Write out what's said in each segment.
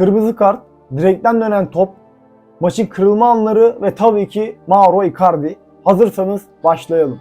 kırmızı kart, direkten dönen top, maçın kırılma anları ve tabii ki Mauro Icardi. Hazırsanız başlayalım.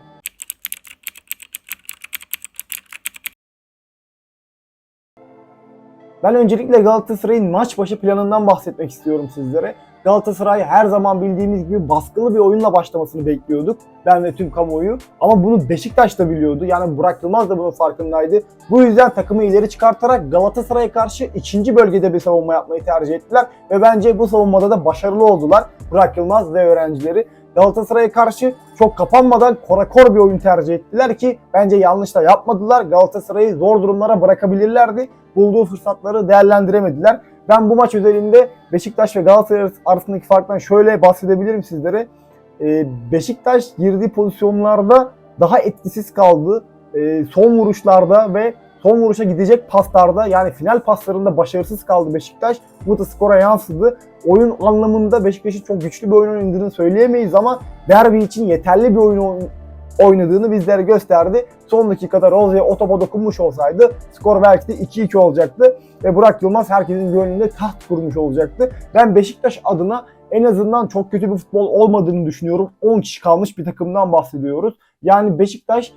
Ben öncelikle Galatasaray'ın maç başı planından bahsetmek istiyorum sizlere. Galatasaray her zaman bildiğimiz gibi baskılı bir oyunla başlamasını bekliyorduk. Ben ve tüm kamuoyu. Ama bunu Beşiktaş da biliyordu. Yani Burak Yılmaz da bunun farkındaydı. Bu yüzden takımı ileri çıkartarak Galatasaray'a karşı ikinci bölgede bir savunma yapmayı tercih ettiler. Ve bence bu savunmada da başarılı oldular. Burak Yılmaz ve öğrencileri. Galatasaray'a karşı çok kapanmadan korakor bir oyun tercih ettiler ki bence yanlış da yapmadılar. Galatasaray'ı zor durumlara bırakabilirlerdi. Bulduğu fırsatları değerlendiremediler. Ben bu maç özelinde Beşiktaş ve Galatasaray arasındaki farktan şöyle bahsedebilirim sizlere. Ee, Beşiktaş girdiği pozisyonlarda daha etkisiz kaldı. Ee, son vuruşlarda ve son vuruşa gidecek paslarda yani final paslarında başarısız kaldı Beşiktaş. Bu da skora yansıdı. Oyun anlamında Beşiktaş'ın çok güçlü bir oyun oynadığını söyleyemeyiz ama derbi için yeterli bir oyun oyn- oynadığını bizlere gösterdi. Son dakikada Rozi'ye o topa dokunmuş olsaydı skor belki de 2-2 olacaktı. Ve Burak Yılmaz herkesin gönlünde taht kurmuş olacaktı. Ben Beşiktaş adına en azından çok kötü bir futbol olmadığını düşünüyorum. 10 kişi kalmış bir takımdan bahsediyoruz. Yani Beşiktaş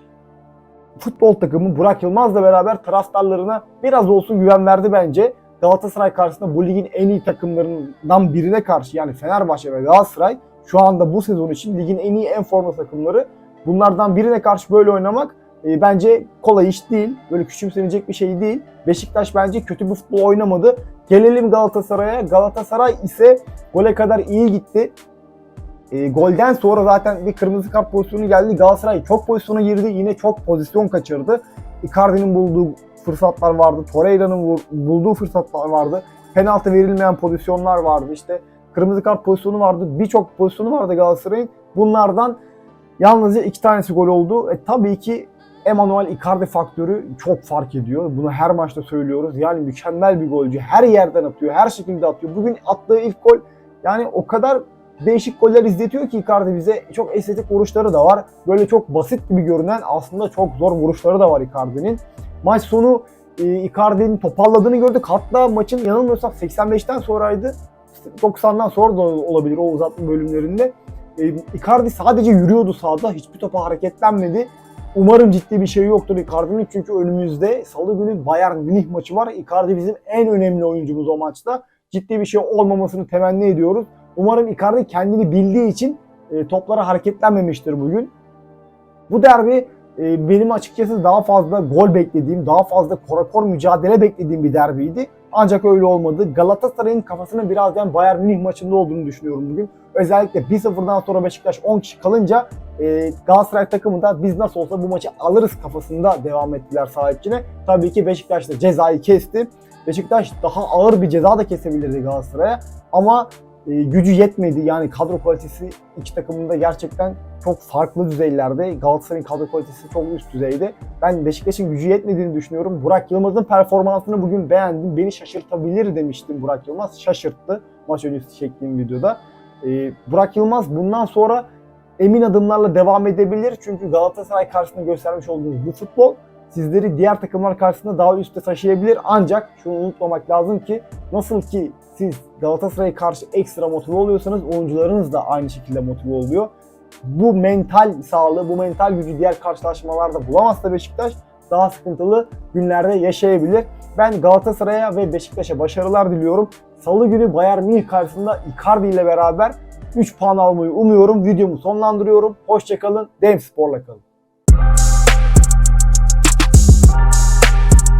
futbol takımı Burak Yılmaz'la beraber taraftarlarına biraz olsun güven verdi bence. Galatasaray karşısında bu ligin en iyi takımlarından birine karşı yani Fenerbahçe ve Galatasaray şu anda bu sezon için ligin en iyi en formda takımları. Bunlardan birine karşı böyle oynamak e, bence kolay iş değil. Böyle küçümsenecek bir şey değil. Beşiktaş bence kötü bir futbol oynamadı. Gelelim Galatasaray'a. Galatasaray ise gole kadar iyi gitti. E, golden sonra zaten bir kırmızı kart pozisyonu geldi. Galatasaray çok pozisyona girdi. Yine çok pozisyon kaçırdı. Icardi'nin bulduğu fırsatlar vardı. Torreira'nın bulduğu fırsatlar vardı. Penaltı verilmeyen pozisyonlar vardı. İşte kırmızı kart pozisyonu vardı. Birçok pozisyonu vardı Galatasaray'ın. Bunlardan yalnızca iki tanesi gol oldu. E, tabii ki Emmanuel Icardi faktörü çok fark ediyor. Bunu her maçta söylüyoruz. Yani mükemmel bir golcü. Her yerden atıyor. Her şekilde atıyor. Bugün attığı ilk gol yani o kadar değişik goller izletiyor ki Icardi bize. Çok estetik vuruşları da var. Böyle çok basit gibi görünen aslında çok zor vuruşları da var Icardi'nin. Maç sonu e, Icardi'nin toparladığını gördük. Hatta maçın yanılmıyorsam 85'ten sonraydı. 90'dan sonra da olabilir o uzatma bölümlerinde. E, Icardi sadece yürüyordu sahada. Hiçbir topa hareketlenmedi. Umarım ciddi bir şey yoktur Icardi'nin çünkü önümüzde salı günü Bayern Münih maçı var. Icardi bizim en önemli oyuncumuz o maçta. Ciddi bir şey olmamasını temenni ediyoruz. Umarım Icardi kendini bildiği için e, toplara hareketlenmemiştir bugün. Bu derbi e, benim açıkçası daha fazla gol beklediğim, daha fazla korakor mücadele beklediğim bir derbiydi. Ancak öyle olmadı. Galatasaray'ın kafasının biraz yani Bayern Münih maçında olduğunu düşünüyorum bugün. Özellikle 1-0'dan sonra Beşiktaş 10 kişi kalınca e, Galatasaray takımı da biz nasıl olsa bu maçı alırız kafasında devam ettiler sahipçine. Tabii ki Beşiktaş da cezayı kesti. Beşiktaş daha ağır bir ceza da kesebilirdi Galatasaray'a ama e, gücü yetmedi. Yani kadro kalitesi iki takımında gerçekten çok farklı düzeylerde. Galatasaray'ın kadro kalitesi çok üst düzeyde. Ben Beşiktaş'ın gücü yetmediğini düşünüyorum. Burak Yılmaz'ın performansını bugün beğendim. Beni şaşırtabilir demiştim Burak Yılmaz. Şaşırttı maç öncesi çektiğim videoda. Ee, Burak Yılmaz bundan sonra emin adımlarla devam edebilir. Çünkü Galatasaray karşısında göstermiş olduğunuz bu futbol sizleri diğer takımlar karşısında daha üstte taşıyabilir. Ancak şunu unutmamak lazım ki nasıl ki siz Galatasaray'a karşı ekstra motive oluyorsanız oyuncularınız da aynı şekilde motive oluyor. Bu mental sağlığı, bu mental gücü diğer karşılaşmalarda bulamazsa Beşiktaş daha sıkıntılı günlerde yaşayabilir. Ben Galatasaray'a ve Beşiktaş'a başarılar diliyorum. Salı günü Bayern Münih karşısında Icardi ile beraber 3 puan almayı umuyorum. Videomu sonlandırıyorum. Hoşçakalın. Dem Spor'la kalın.